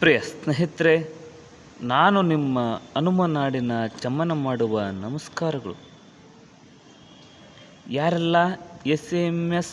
ಪ್ರಿಯ ಸ್ನೇಹಿತರೆ ನಾನು ನಿಮ್ಮ ಹನುಮನಾಡಿನ ಚಮ್ಮನ ಮಾಡುವ ನಮಸ್ಕಾರಗಳು. ಯಾರೆಲ್ಲ ಎಸ್ ಎಂ ಎಸ್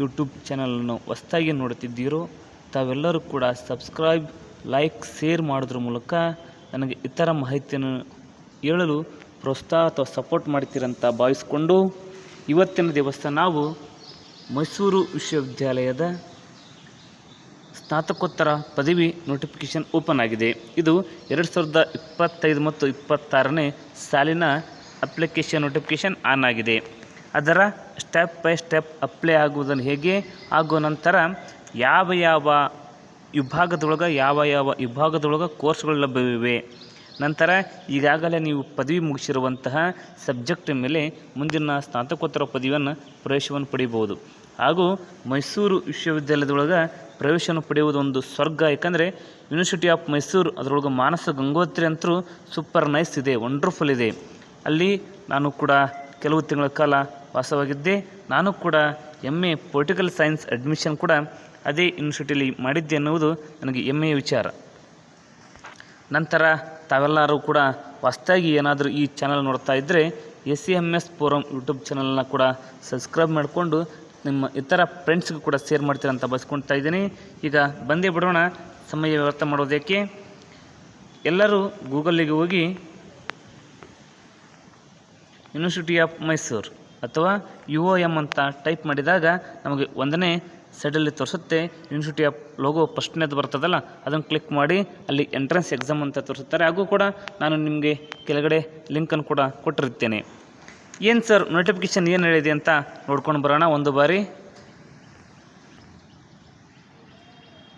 ಯೂಟ್ಯೂಬ್ ಚಾನಲನ್ನು ಹೊಸ್ತಾಗಿ ನೋಡುತ್ತಿದ್ದೀರೋ, ತಾವೆಲ್ಲರೂ ಕೂಡ ಸಬ್ಸ್ಕ್ರೈಬ್, ಲೈಕ್, ಶೇರ್ ಮಾಡೋದ್ರ ಮೂಲಕ ನನಗೆ ಇತರ ಮಾಹಿತಿಯನ್ನು ಹೇಳಲು ಪ್ರೋತ್ಸಾಹ ಅಥವಾ ಸಪೋರ್ಟ್ ಮಾಡ್ತೀರಂತ ಭಾವಿಸ್ಕೊಂಡು, ಇವತ್ತಿನ ದಿವಸ ನಾವು ಮೈಸೂರು ವಿಶ್ವವಿದ್ಯಾಲಯದ ಸ್ನಾತಕೋತ್ತರ ಪದವಿ ನೋಟಿಫಿಕೇಷನ್ ಓಪನ್ ಆಗಿದೆ. ಇದು ಎರಡು ಸಾವಿರದ ಇಪ್ಪತ್ತೈದು ಮತ್ತು ಇಪ್ಪತ್ತಾರನೇ ಸಾಲಿನ ಅಪ್ಲಿಕೇಶನ್ ನೋಟಿಫಿಕೇಷನ್ ಆನ್ ಆಗಿದೆ. ಅದರ ಸ್ಟೆಪ್ ಬೈ ಸ್ಟೆಪ್ ಅಪ್ಲೈ ಆಗುವುದನ್ನು ಹೇಗೆ? ಹಾಗೂ ನಂತರ ಯಾವ ಯಾವ ವಿಭಾಗದೊಳಗೆ, ಯಾವ ಯಾವ ವಿಭಾಗದೊಳಗೆ ಕೋರ್ಸ್ಗಳು ಲಭ್ಯವಿವೆ? ನಂತರ ಈಗಾಗಲೇ ನೀವು ಪದವಿ ಮುಗಿಸಿರುವಂತಹ ಸಬ್ಜೆಕ್ಟ್ ಮೇಲೆ ಮುಂದಿನ ಸ್ನಾತಕೋತ್ತರ ಪದವಿಯನ್ನು ಪ್ರವೇಶವನ್ನು ಪಡೆಯಬಹುದು ಹಾಗೂ ಮೈಸೂರು ವಿಶ್ವವಿದ್ಯಾಲಯದೊಳಗೆ ಪ್ರವೇಶವನ್ನು ಪಡೆಯುವುದು ಒಂದು ಸ್ವರ್ಗ. ಯಾಕಂದರೆ ಯೂನಿವರ್ಸಿಟಿ ಆಫ್ ಮೈಸೂರು ಅದರೊಳಗೆ ಮಾನಸ ಗಂಗೋತ್ರಿ ಅಂತೂ ಸೂಪರ್ ನೈಸ್ ಇದೆ ವಂಡರ್ಫುಲ್ ಇದೆ. ಅಲ್ಲಿ ನಾನು ಕೂಡ ಕೆಲವು ತಿಂಗಳ ಕಾಲ ವಾಸವಾಗಿದ್ದೆ. ನಾನು ಕೂಡ M A political science admission ಕೂಡ ಅದೇ ಯೂನಿವರ್ಸಿಟಿಯಲ್ಲಿ ಮಾಡಿದ್ದೆ ಅನ್ನುವುದು ನನಗೆ ಹೆಮ್ಮೆಯ ವಿಚಾರ. ನಂತರ ತಾವೆಲ್ಲರೂ ಕೂಡ ಹೊಸದಾಗಿ ಏನಾದರೂ ಈ ಚಾನಲ್ ನೋಡ್ತಾ ಇದ್ದರೆ S C M S forum YouTube ಚಾನಲ್ನ ಕೂಡ ಸಬ್ಸ್ಕ್ರೈಬ್ ಮಾಡಿಕೊಂಡು ನಿಮ್ಮ ಇತರ ಫ್ರೆಂಡ್ಸ್ಗೂ ಕೂಡ ಶೇರ್ ಮಾಡ್ತೀರಂತ ಬಯಸ್ಕೊಳ್ತಾ ಇದ್ದೀನಿ. ಈಗ ಬಂದೇ ಬಿಡೋಣ. ಸಮಯ ವ್ಯರ್ಥ ಮಾಡೋದಕ್ಕೆ. ಎಲ್ಲರೂ ಗೂಗಲ್ಲಿಗೆ ಹೋಗಿ ಯೂನಿವರ್ಸಿಟಿ ಆಫ್ ಮೈಸೂರು ಅಥವಾ ಯು ಒ ಎಂ ಅಂತ ಟೈಪ್ ಮಾಡಿದಾಗ ನಮಗೆ ಒಂದನೇ ಸೈಡಲ್ಲಿ ತೋರಿಸುತ್ತೆ. ಯೂನಿವರ್ಸಿಟಿ ಆಫ್ ಲೋಗೋ ಫಸ್ಟ್ನೇದು ಬರ್ತದಲ್ಲ, ಅದನ್ನು ಕ್ಲಿಕ್ ಮಾಡಿ, ಅಲ್ಲಿ ಎಂಟ್ರೆನ್ಸ್ ಎಕ್ಸಾಮ್ ಅಂತ ತೋರಿಸುತ್ತಾರೆ. ಹಾಗೂ ಕೂಡ ನಾನು ನಿಮಗೆ ಕೆಳಗಡೆ ಲಿಂಕನ್ನು ಕೂಡ ಕೊಟ್ಟಿರುತ್ತೇನೆ. ಏನು ಸರ್ ನೋಟಿಫಿಕೇಶನ್ ಏನು ಹೇಳಿದೆ ಅಂತ ನೋಡ್ಕೊಂಡು ಬರೋಣ ಒಂದು ಬಾರಿ.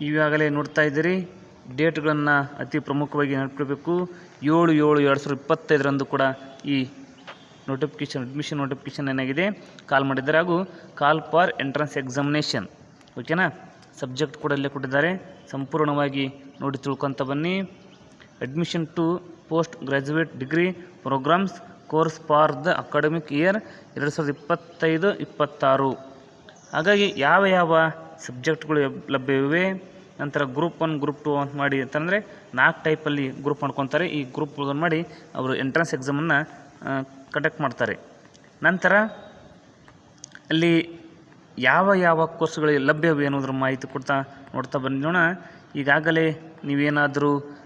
ಈಗಾಗಲೇ ನೋಡ್ತಾ ಇದ್ದೀರಿ, ಡೇಟ್ಗಳನ್ನು ಅತಿ ಪ್ರಮುಖವಾಗಿ ನೆನಪಿಡಬೇಕು. ಏಳು ಏಳು ಎರಡು ಸಾವಿರದ ಇಪ್ಪತ್ತೈದರಂದು ಕೂಡ ಈ ನೋಟಿಫಿಕೇಶನ್ ಅಡ್ಮಿಷನ್ ನೋಟಿಫಿಕೇಷನ್ ಏನಾಗಿದೆ ಕಾಲ್ ಮಾಡಿದ್ದಾರೆ. ಹಾಗೂ ಕಾಲ್ ಫಾರ್ ಎಂಟ್ರೆನ್ಸ್ ಎಕ್ಸಾಮಿನೇಷನ್ ಓಕೆನಾ ಸಬ್ಜೆಕ್ಟ್ ಕೂಡ ಇಲ್ಲೇ ಕೊಟ್ಟಿದ್ದಾರೆ. ಸಂಪೂರ್ಣವಾಗಿ ನೋಡಿ ತಿಳ್ಕೊತ ಬನ್ನಿ. Admission to post graduate degree programs course for the academic year ಎರಡು ಸಾವಿರದ ಇಪ್ಪತ್ತೈದು, ಇಪ್ಪತ್ತಾರು. ಹಾಗಾಗಿ ಯಾವ ಯಾವ ಸಬ್ಜೆಕ್ಟ್ಗಳು ಲಭ್- ಲಭ್ಯವಿವೆ? ನಂತರ ಗ್ರೂಪ್ ಒನ್, ಗ್ರೂಪ್ ಟು ಅಂತ ಮಾಡಿ ಅಂತಂದರೆ ನಾಲ್ಕು ಟೈಪಲ್ಲಿ ಗ್ರೂಪ್ ಮಾಡ್ಕೊತಾರೆ. ಈ ಗ್ರೂಪ್ಗಳನ್ನು ಮಾಡಿ ಅವರು ಎಂಟ್ರೆನ್ಸ್ ಎಕ್ಸಾಮನ್ನು ಕಂಡಕ್ಟ್ ಮಾಡ್ತಾರೆ. ನಂತರ ಅಲ್ಲಿ ಯಾವ ಯಾವ ಕೋರ್ಸ್ಗಳು ಲಭ್ಯವಿವೆ ಅನ್ನೋದ್ರ ಮಾಹಿತಿ ಕೊಡ್ತಾ ನೋಡ್ತಾ ಬಂದೋಣ ಈಗಾಗಲೇ ನೀವೇನಾದರೂ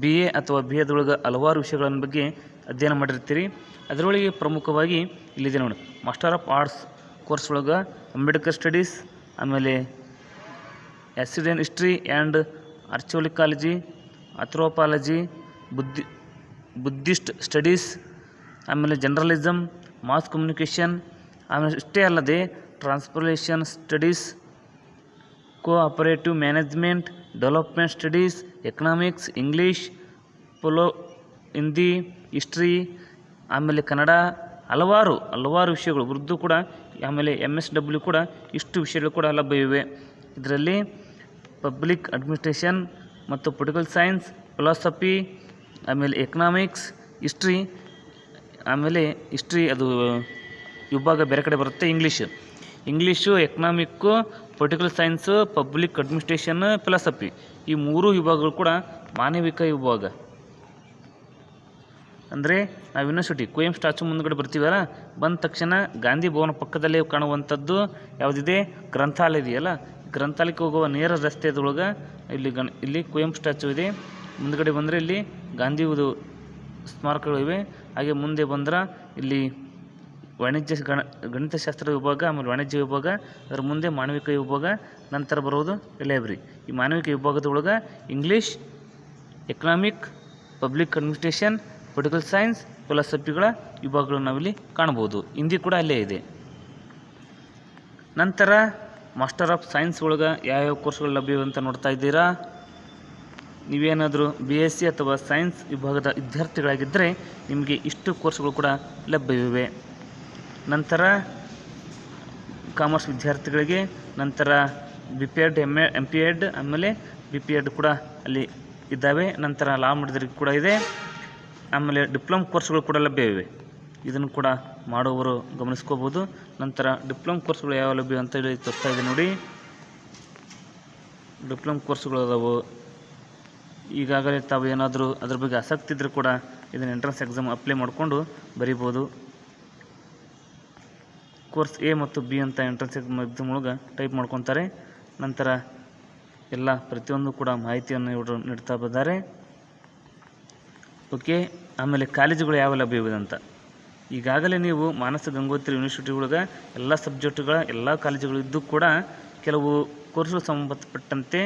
ಬಿ ಎ ಅಥವಾ ಬಿ ಎದೊಳಗೆ ಹಲವಾರು ವಿಷಯಗಳ ಬಗ್ಗೆ ಅಧ್ಯಯನ ಮಾಡಿರ್ತೀರಿ. ಅದರೊಳಗೆ ಪ್ರಮುಖವಾಗಿ ಇಲ್ಲಿದೆ ನೋಡಿ ಮಾಸ್ಟರ್ ಆಫ್ ಆರ್ಟ್ಸ್ ಕೋರ್ಸ್ ಒಳಗೆ ಅಂಬೇಡ್ಕರ್ ಸ್ಟಡೀಸ್ ಆಮೇಲೆ ಆ್ಯಸಿಡಿಯನ್ ಹಿಸ್ಟ್ರಿ ಆ್ಯಂಡ್ ಆರ್ಚೋಲಿಕಾಲಜಿ ಅಥ್ರೋಪಾಲಜಿ ಬುದ್ಧಿ ಬುದ್ಧಿಸ್ಟ್ ಸ್ಟಡೀಸ್ ಆಮೇಲೆ ಜರ್ನಲಿಸಮ್ ಮಾಸ್ ಕಮ್ಯುನಿಕೇಷನ್ ಆಮೇಲೆ ಇಷ್ಟೇ ಅಲ್ಲದೆ transportation studies cooperative management development studies economics English polo Hindi history ಆಮೇಲೆ ಕನ್ನಡ, ಹಲವಾರು ಹಲವಾರು ವಿಷಯಗಳು, ಉರ್ದು ಕೂಡ, ಆಮೇಲೆ ಎಂ ಎಸ್ ಡಬ್ಲ್ಯೂ ಕೂಡ, ಇಷ್ಟು ವಿಷಯಗಳು ಕೂಡ ಲಭ್ಯವಿವೆ. ಇದರಲ್ಲಿ ಪಬ್ಲಿಕ್ ಅಡ್ಮಿನಿಸ್ಟ್ರೇಷನ್ ಮತ್ತು ಪೊಲಿಟಿಕಲ್ ಸೈನ್ಸ್, ಫಿಲಾಸಫಿ, ಆಮೇಲೆ ಎಕನಾಮಿಕ್ಸ್, ಹಿಸ್ಟ್ರಿ, ಆಮೇಲೆ ಹಿಸ್ಟ್ರಿ ಅದು ವಿಭಾಗ ಬೇರೆ ಕಡೆ ಬರುತ್ತೆ, English. English, economic, political science, public administration, philosophy. ಈ ಮೂರು ವಿಭಾಗಗಳು ಕೂಡ ಮಾನವಿಕ ವಿಭಾಗ. ಅಂದರೆ ನಾವು ಯೂನಿವರ್ಸಿಟಿ ಕುವೆಂಪು ಸ್ಟ್ಯಾಚು ಮುಂದ್ಗಡೆ ಬರ್ತೀವಲ್ಲ, ಬಂದ ತಕ್ಷಣ ಗಾಂಧಿ ಭವನ ಪಕ್ಕದಲ್ಲೇ ಕಾಣುವಂಥದ್ದು ಯಾವುದಿದೆ? ಗ್ರಂಥಾಲಯ ಇದೆಯಲ್ಲ ಗ್ರಂಥಾಲಯಕ್ಕೆ ಹೋಗುವ ನೇರ ರಸ್ತೆದೊಳಗೆ ಇಲ್ಲಿ ಗಣ, ಇಲ್ಲಿ ಕುವೆಂಪು ಸ್ಟ್ಯಾಚು ಇದೆ. ಮುಂದ್ಗಡೆ ಬಂದರೆ ಇಲ್ಲಿ ಗಾಂಧಿದು ಸ್ಮಾರಕಗಳು ಇವೆ. ಹಾಗೆ ಮುಂದೆ ಬಂದ್ರೆ ಇಲ್ಲಿ ವಾಣಿಜ್ಯ ಗಣ ಗಣಿತಶಾಸ್ತ್ರ ವಿಭಾಗ, ಆಮೇಲೆ ವಾಣಿಜ್ಯ ವಿಭಾಗ, ಅದರ ಮುಂದೆ ಮಾನವಿಕ ವಿಭಾಗ, ನಂತರ ಬರೋದು ಲೈಬ್ರರಿ. ಈ ಮಾನವಿಕ ವಿಭಾಗದೊಳಗೆ English economic public administration political science ಫಿಲಾಸಫಿಗಳ ವಿಭಾಗಗಳು ನಾವಿಲ್ಲಿ ಕಾಣ್ಬೋದು ಹಿಂದಿ ಕೂಡ ಅಲ್ಲೇ ಇದೆ. ನಂತರ ಮಾಸ್ಟರ್ ಆಫ್ ಸೈನ್ಸ್ ಒಳಗೆ ಯಾವ್ಯಾವ ಕೋರ್ಸ್ಗಳು ಲಭ್ಯವಿವೆ ಅಂತ ನೋಡ್ತಾ ಇದ್ದೀರಾ? ನೀವೇನಾದರೂ ಬಿ ಎಸ್ ಸಿ ಅಥವಾ ಸೈನ್ಸ್ ವಿಭಾಗದ ವಿದ್ಯಾರ್ಥಿಗಳಾಗಿದ್ದರೆ ನಿಮಗೆ ಇಷ್ಟು ಕೋರ್ಸ್ಗಳು ಕೂಡ ಲಭ್ಯವಿವೆ. ನಂತರ ಕಾಮರ್ಸ್ ವಿದ್ಯಾರ್ಥಿಗಳಿಗೆ ನಂತರ B P Ed M M P Ed ಆಮೇಲೆ ಬಿ ಪಿ ಎಡ್ ಕೂಡ ಅಲ್ಲಿ ಇದ್ದಾವೆ. ನಂತರ ಲಾ ಮಾಡಿದ್ರಿಗೆ ಕೂಡ ಇದೆ. ಆಮೇಲೆ ಡಿಪ್ಲೊಮ್ ಕೋರ್ಸ್ಗಳು ಕೂಡ ಲಭ್ಯವಿವೆ ಇದನ್ನು ಕೂಡ ಮಾಡುವವರು ಗಮನಿಸ್ಕೋಬೋದು ನಂತರ ಡಿಪ್ಲೊಮ್ ಕೋರ್ಸ್ಗಳು ಯಾವ ಲಭ್ಯ ಅಂತ ಹೇಳಿ ತೋರಿಸ್ತಾ ಇದೆ ನೋಡಿ. ಡಿಪ್ಲೊಮ್ ಕೋರ್ಸ್ಗಳು ಅದಾವು. ಈಗಾಗಲೇ ತಾವು ಏನಾದರೂ ಅದ್ರ ಬಗ್ಗೆ ಆಸಕ್ತಿ ಇದ್ದರೂ ಕೂಡ ಇದನ್ನು ಎಂಟ್ರೆನ್ಸ್ ಎಕ್ಸಾಮ್ ಅಪ್ಲೈ ಮಾಡಿಕೊಂಡು ಬರೀಬೋದು ಕೋರ್ಸ್ ಎ ಮತ್ತು ಬಿ ಅಂತ ಎಂಟ್ರೆನ್ಸ್ ಎಕ್ಸಾಮ್ ಒಳಗೆ ಟೈಪ್ ಮಾಡ್ಕೊತಾರೆ. ನಂತರ ಎಲ್ಲ ಪ್ರತಿಯೊಂದು ಕೂಡ ಮಾಹಿತಿಯನ್ನು ಇವರು ನೀಡ್ತಾ ಬಂದಾರೆ. ಓಕೆ, ಆಮೇಲೆ ಕಾಲೇಜುಗಳು ಯಾವ ಲಭ್ಯವಿದೆ ಅಂತ. ಈಗಾಗಲೇ ನೀವು ಮಾನಸ ಗಂಗೋತ್ರಿ ಯೂನಿವರ್ಸಿಟಿ ಒಳಗೆ ಎಲ್ಲ ಸಬ್ಜೆಕ್ಟ್ಗಳ ಎಲ್ಲ ಕಾಲೇಜುಗಳು ಇದ್ದು ಕೂಡ ಕೆಲವು ಕೋರ್ಸ್ಗಳು ಸಂಬಂಧಪಟ್ಟಂತೆ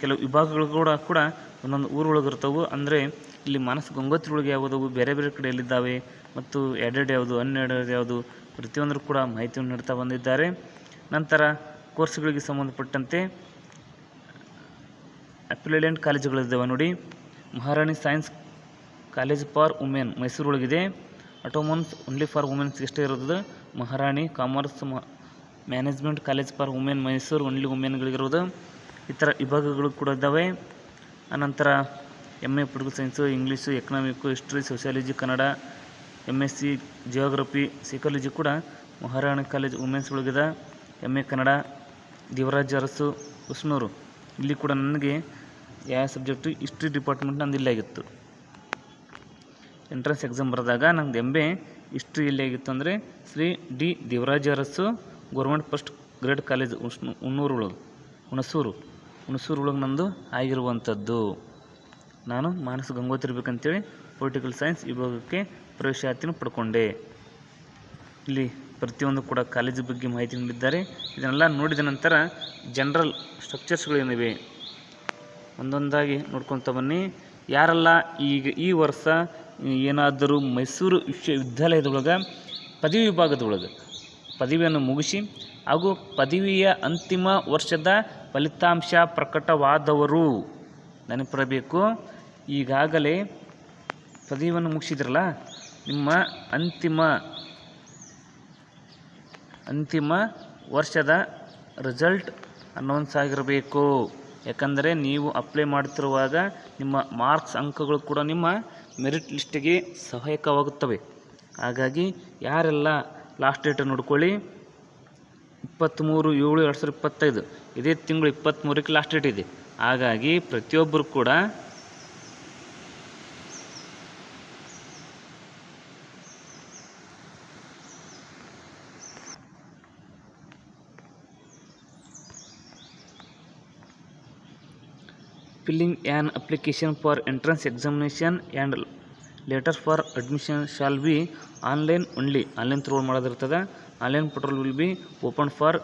ಕೆಲವು ವಿಭಾಗಗಳು ಕೂಡ ಕೂಡ ಒಂದೊಂದು ಊರೊಳಗೆ ಇರ್ತವೆ. ಅಂದರೆ ಇಲ್ಲಿ ಮಾನಸ ಗಂಗೋತ್ರಿ ಒಳಗೆ ಯಾವುದವು ಬೇರೆ ಬೇರೆ ಕಡೆ ಎಲ್ಲಿದ್ದಾವೆ ಮತ್ತು ಎಡೆಡ್ ಯಾವುದು ಅನ್ಎಡೆಡ್ ಯಾವುದು, ಪ್ರತಿಯೊಂದರೂ ಕೂಡ ಮಾಹಿತಿಯನ್ನು ನೀಡ್ತಾ ಬಂದಿದ್ದಾರೆ. ನಂತರ ಕೋರ್ಸ್ಗಳಿಗೆ ಸಂಬಂಧಪಟ್ಟಂತೆ ಅಪ್ಲಿಡೆಂಟ್ ಕಾಲೇಜುಗಳಿದ್ದಾವೆ ನೋಡಿ. Maharani science college for women Mysuru ಒಳಗಿದೆ autonomous only for womens ಇಷ್ಟೇ ಇರೋದು Maharani commerce management college for women Mysuru only ವುಮೆನ್ಗಳಿಗಿರೋದು ಈ ಥರ ವಿಭಾಗಗಳು ಕೂಡ ಇದ್ದಾವೆ. ಅನಂತರ M A political science, English, economic, history, sociology, Kannada M S C geography, psychology ಕೂಡ Maharani college women's ಒಳಗಿದೆ ಎಂ ಎ ಕನ್ನಡ, ದೇವರಾಜ ಅರಸು ಉಸ್ನೂರು ಇಲ್ಲಿ ಕೂಡ ನನಗೆ ಯಾವ ಸಬ್ಜೆಕ್ಟು, ಹಿಸ್ಟ್ರಿ ಡಿಪಾರ್ಟ್ಮೆಂಟ್ ನಂದು ಇಲ್ಲೇ ಆಗಿತ್ತು. ಎಂಟ್ರೆನ್ಸ್ ಎಕ್ಸಾಮ್ ಬರೆದಾಗ ನಂದು ಎಂ ಬಿ ಹಿಸ್ಟ್ರಿ ಎಲ್ಲಿ ಆಗಿತ್ತು ಅಂದರೆ Shri D Devaraja Arasu government first grade college ಉಷ್ಣು ಒಳಗೆ ಹುಣಸೂರು. ಹುಣಸೂರು ಒಳಗೆ ನಂದು ಆಗಿರುವಂಥದ್ದು. ನಾನು ಮಾನಸ ಗಂಗೋತ್ರಿ ಇರ್ಬೇಕಂತೇಳಿ ಪೊಲಿಟಿಕಲ್ ಸೈನ್ಸ್ ವಿಭಾಗಕ್ಕೆ ಪ್ರವೇಶಾತಿನ ಪಡ್ಕೊಂಡೆ. ಇಲ್ಲಿ ಪ್ರತಿಯೊಂದು ಕೂಡ ಕಾಲೇಜ್ ಬಗ್ಗೆ ಮಾಹಿತಿ ನೀಡಿದ್ದಾರೆ. ಇದನ್ನೆಲ್ಲ ನೋಡಿದ ನಂತರ ಜನರಲ್ ಸ್ಟ್ರಕ್ಚರ್ಸ್ಗಳೇನಿವೆ ಒಂದೊಂದಾಗಿ ನೋಡ್ಕೊತ ಬನ್ನಿ. ಯಾರೆಲ್ಲ ಈಗ ಈ ವರ್ಷ ಏನಾದರೂ ಮೈಸೂರು ವಿಶ್ವವಿದ್ಯಾಲಯದೊಳಗೆ ಪದವಿ ವಿಭಾಗದೊಳಗೆ ಪದವಿಯನ್ನು ಮುಗಿಸಿ ಹಾಗೂ ಪದವಿಯ ಅಂತಿಮ ವರ್ಷದ ಫಲಿತಾಂಶ ಪ್ರಕಟವಾದವರು. ನೆನಪಿರಬೇಕು, ಈಗಾಗಲೇ ಪದವಿಯನ್ನು ಮುಗಿಸಿದ್ರಲ್ಲ, ನಿಮ್ಮ ಅಂತಿಮ ಅಂತಿಮ ವರ್ಷದ ರಿಸಲ್ಟ್ ಅನೌನ್ಸ್ ಆಗಿರಬೇಕು. ಯಾಕಂದರೆ ನೀವು ಅಪ್ಲೈ ಮಾಡ್ತಿರುವಾಗ ನಿಮ್ಮ ಮಾರ್ಕ್ಸ್ ಅಂಕಗಳು ಕೂಡ ನಿಮ್ಮ ಮೆರಿಟ್ ಲಿಸ್ಟಿಗೆ ಸಹಾಯಕವಾಗುತ್ತವೆ. ಹಾಗಾಗಿ ಯಾರೆಲ್ಲ ಲಾಸ್ಟ್ ಡೇಟ್ ನೋಡ್ಕೊಳ್ಳಿ. ಇಪ್ಪತ್ತ್ಮೂರು ಏಳು ಎರಡು ಸಾವಿರದ ಇಪ್ಪತ್ತೈದು. ಇದೇ ತಿಂಗಳು ಇಪ್ಪತ್ತ್ಮೂರಕ್ಕೆ ಲಾಸ್ಟ್ ಡೇಟ್ ಇದೆ. ಹಾಗಾಗಿ ಪ್ರತಿಯೊಬ್ಬರು ಕೂಡ filling ಆ್ಯನ್ ಅಪ್ಲಿಕೇಶನ್ ಫಾರ್ ಎಂಟ್ರೆನ್ಸ್ examination and letter for admission shall be online only online through ಮಾಡೋದಿರ್ತದೆ. Online portal will be open for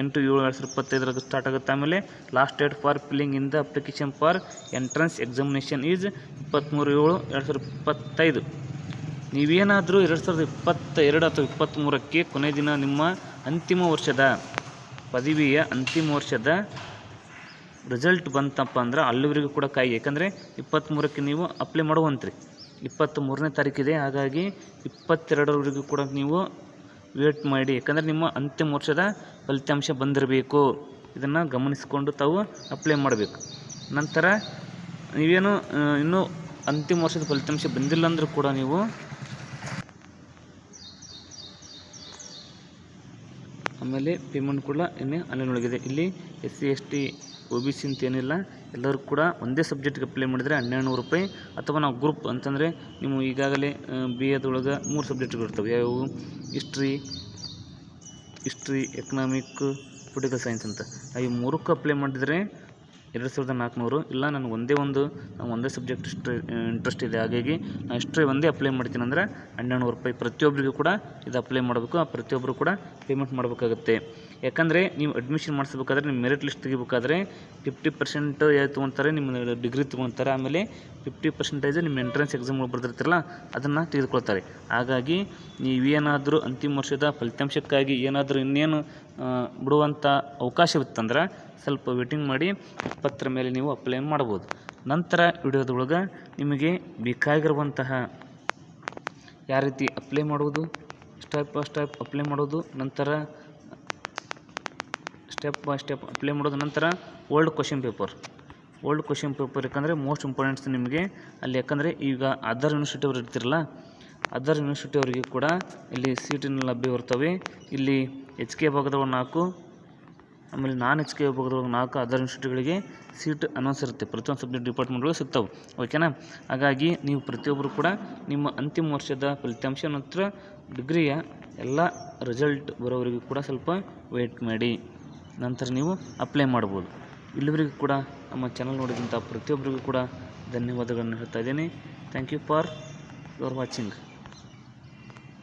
ಎಂಟು, ಏಳು, ಎರಡು ಸಾವಿರದ ಇಪ್ಪತ್ತೈದರಾಗ ಸ್ಟಾರ್ಟ್ ಆಗುತ್ತೆ. ಆಮೇಲೆ last date for filling in the application for entrance examination is ಇಪ್ಪತ್ತ್ಮೂರು ಏಳು, ಎರಡು ಸಾವಿರದ ಇಪ್ಪತ್ತೈದು. ನೀವೇನಾದರೂ ಎರಡು ಸಾವಿರದ ಇಪ್ಪತ್ತ ಎರಡು ಅಥವಾ ಇಪ್ಪತ್ತ್ಮೂರಕ್ಕೆ ಕೊನೆಯ ದಿನ ನಿಮ್ಮ ಅಂತಿಮ ವರ್ಷದ, ಪದವಿಯ ಅಂತಿಮ ವರ್ಷದ ರಿಸಲ್ಟ್ ಬಂತಪ್ಪ ಅಂದ್ರೆ ಅಲ್ಲಿವರೆಗೂ ಕೂಡ ಕಾಯಿ, ಯಾಕಂದರೆ ಇಪ್ಪತ್ತ್ಮೂರಕ್ಕೆ ನೀವು ಅಪ್ಲೈ ಮಾಡುವಂತ್ರಿ. ಇಪ್ಪತ್ತ್ ಮೂರನೇ ತಾರೀಕಿದೆ ಹಾಗಾಗಿ ಇಪ್ಪತ್ತೆರಡರವರೆಗೂ ಕೂಡ ನೀವು ವೇಟ್ ಮಾಡಿ, ಯಾಕಂದರೆ ನಿಮ್ಮ ಅಂತಿಮ ವರ್ಷದ ಫಲಿತಾಂಶ ಬಂದಿರಬೇಕು. ಇದನ್ನು ಗಮನಿಸಿಕೊಂಡು ತಾವು ಅಪ್ಲೈ ಮಾಡಬೇಕು. ನಂತರ ನೀವೇನು ಇನ್ನೂ ಅಂತಿಮ ವರ್ಷದ ಫಲಿತಾಂಶ ಬಂದಿಲ್ಲ ಅಂದರೂ ಕೂಡ ನೀವು ಆಮೇಲೆ ಪೇಮೆಂಟ್ ಕೂಡ ಇನ್ನೇ ಆನ್ಲೈನ್ ಒಳಗಿದೆ ಇಲ್ಲಿ S C S T O B C ಅಂತ ಏನಿಲ್ಲ, ಎಲ್ಲರೂ ಕೂಡ ಒಂದೇ ಸಬ್ಜೆಕ್ಟ್ಗೆ ಅಪ್ಲೈ ಮಾಡಿದರೆ ಹನ್ನೆರಡು ನೂರು ರೂಪಾಯಿ ಅಥವಾ ನಾವು ಗ್ರೂಪ್ ಅಂತಂದರೆ ನೀವು ಈಗಾಗಲೇ ಬಿ ಎದೊಳಗೆ ಮೂರು ಸಬ್ಜೆಕ್ಟ್ಗಳು ಇರ್ತವೆ. ಯಾವುವು history history economic political science ಅಂತ. ಈ ಮೂರಕ್ಕೂ ಅಪ್ಲೈ ಮಾಡಿದರೆ ಎರಡು ಸಾವಿರದ ನಾಲ್ಕುನೂರು. ಇಲ್ಲ, ನನಗೆ ಒಂದೇ ಒಂದು ಒಂದೇ ಸಬ್ಜೆಕ್ಟ್ ಇಷ್ಟು ಇಂಟ್ರೆಸ್ಟ್ ಇದೆ. ಹಾಗಾಗಿ ನಾನು ಹಿಸ್ಟ್ರಿ ಒಂದೇ ಅಪ್ಲೈ ಮಾಡ್ತೀನಿ ಅಂದರೆ ಹನ್ನೆರಡು ನೂರು ರೂಪಾಯಿ. ಪ್ರತಿಯೊಬ್ಬರಿಗೂ ಕೂಡ ಇದು ಅಪ್ಲೈ ಮಾಡಬೇಕು. ಆ ಪ್ರತಿಯೊಬ್ಬರು ಕೂಡ ಪೇಮೆಂಟ್ ಮಾಡಬೇಕಾಗುತ್ತೆ. ಯಾಕಂದರೆ ನೀವು ಅಡ್ಮಿಷನ್ ಮಾಡಿಸ್ಬೇಕಾದ್ರೆ ನಿಮ್ಮ ಮೆರಿಟ್ ಲಿಸ್ಟ್ ತೆಗಿಬೇಕಾದ್ರೆ ಫಿಫ್ಟಿ ಪರ್ಸೆಂಟ್ ಯಾವ್ದು ತೊಗೊತಾರೆ ನಿಮ್ಮ ಡಿಗ್ರಿ ತೊಗೊತಾರೆ, ಆಮೇಲೆ ಫಿಫ್ಟಿ ಪರ್ಸೆಂಟೇಜ್ ನಿಮ್ಮ ಎಂಟ್ರೆನ್ಸ್ ಎಕ್ಸಾಮ್ಗಳು ಬರೆದಿರ್ತಿರಲ್ಲ, ಅದನ್ನು ತೆಗೆದುಕೊಳ್ತಾರೆ. ಹಾಗಾಗಿ ನೀವೇನಾದರೂ ಅಂತಿಮ ವರ್ಷದ ಫಲಿತಾಂಶಕ್ಕಾಗಿ ಏನಾದರೂ ಇನ್ನೇನು ಬಿಡುವಂಥ ಅವಕಾಶವಿತ್ತಂದ್ರೆ ಸ್ವಲ್ಪ ವೇಟಿಂಗ್ ಮಾಡಿ ಇಪ್ಪತ್ತರ ಮೇಲೆ ನೀವು ಅಪ್ಲೈ ಮಾಡ್ಬೋದು. ನಂತರ ವಿಡಿಯೋದೊಳಗೆ ನಿಮಗೆ ಬೇಕಾಗಿರುವಂತಹ ಯಾವ ರೀತಿ ಅಪ್ಲೈ ಮಾಡುವುದು ಸ್ಟೆಪ್ ಬೈ ಸ್ಟೆಪ್ ಅಪ್ಲೈ ಮಾಡೋದು ನಂತರ ಸ್ಟೆಪ್ ಬೈ ಸ್ಟೆಪ್ ಅಪ್ಲೈ ಮಾಡೋದು ನಂತರ old question paper old question paper ಯಾಕಂದರೆ ಮೋಸ್ಟ್ ಇಂಪಾರ್ಟೆಂಟ್ಸ್ ನಿಮಗೆ. ಅಲ್ಲಿ ಯಾಕಂದರೆ ಈಗ ಅದರ್ ಯೂನಿವರ್ಸಿಟಿ ಅವ್ರು ಇರ್ತಿರಲ್ಲ ಅದರ್ ಯೂನಿವರ್ಸಿಟಿ ಅವರಿಗೆ ಕೂಡ ಇಲ್ಲಿ ಸೀಟಿನ ಲಭ್ಯ ಇರ್ತವೆ ಇಲ್ಲಿ ಎಚ್ ಕೆ ಭಾಗದವರು ನಾಲ್ಕು, ಆಮೇಲೆ ನಾನ್ ಎಚ್ ಕೆ ವಿಭಾಗದೊಳಗೆ ನಾಲ್ಕು ಅದರ್ ಯೂನಿವರ್ಸಿಟಿಗಳಿಗೆ ಸೀಟ್ ಅನೌನ್ಸ್ ಇರುತ್ತೆ. ಪ್ರತಿಯೊಂದು ಸಬ್ಜೆಕ್ಟ್ ಡಿಪಾರ್ಟ್ಮೆಂಟ್ಗಳು ಸಿಗ್ತವೆ. ಓಕೆನಾ ಹಾಗಾಗಿ ನೀವು ಪ್ರತಿಯೊಬ್ಬರು ಕೂಡ ನಿಮ್ಮ ಅಂತಿಮ ವರ್ಷದ ಫಲಿತಾಂಶ ನಂತರ ಡಿಗ್ರಿಯ ಎಲ್ಲ ರಿಸಲ್ಟ್ ಬರೋವರೆಗೂ ಕೂಡ ಸ್ವಲ್ಪ ವೆಯ್ಟ್ ಮಾಡಿ. ನಂತರ ನೀವು ಅಪ್ಲೈ ಮಾಡ್ಬೋದು. ಇಲ್ಲಿವರೆಗೂ ಕೂಡ ನಮ್ಮ ಚಾನಲ್ ನೋಡಿದಂಥ ಪ್ರತಿಯೊಬ್ಬರಿಗೂ ಕೂಡ ಧನ್ಯವಾದಗಳನ್ನು ಹೇಳ್ತಾ ಇದ್ದೀನಿ. Thank you for your watching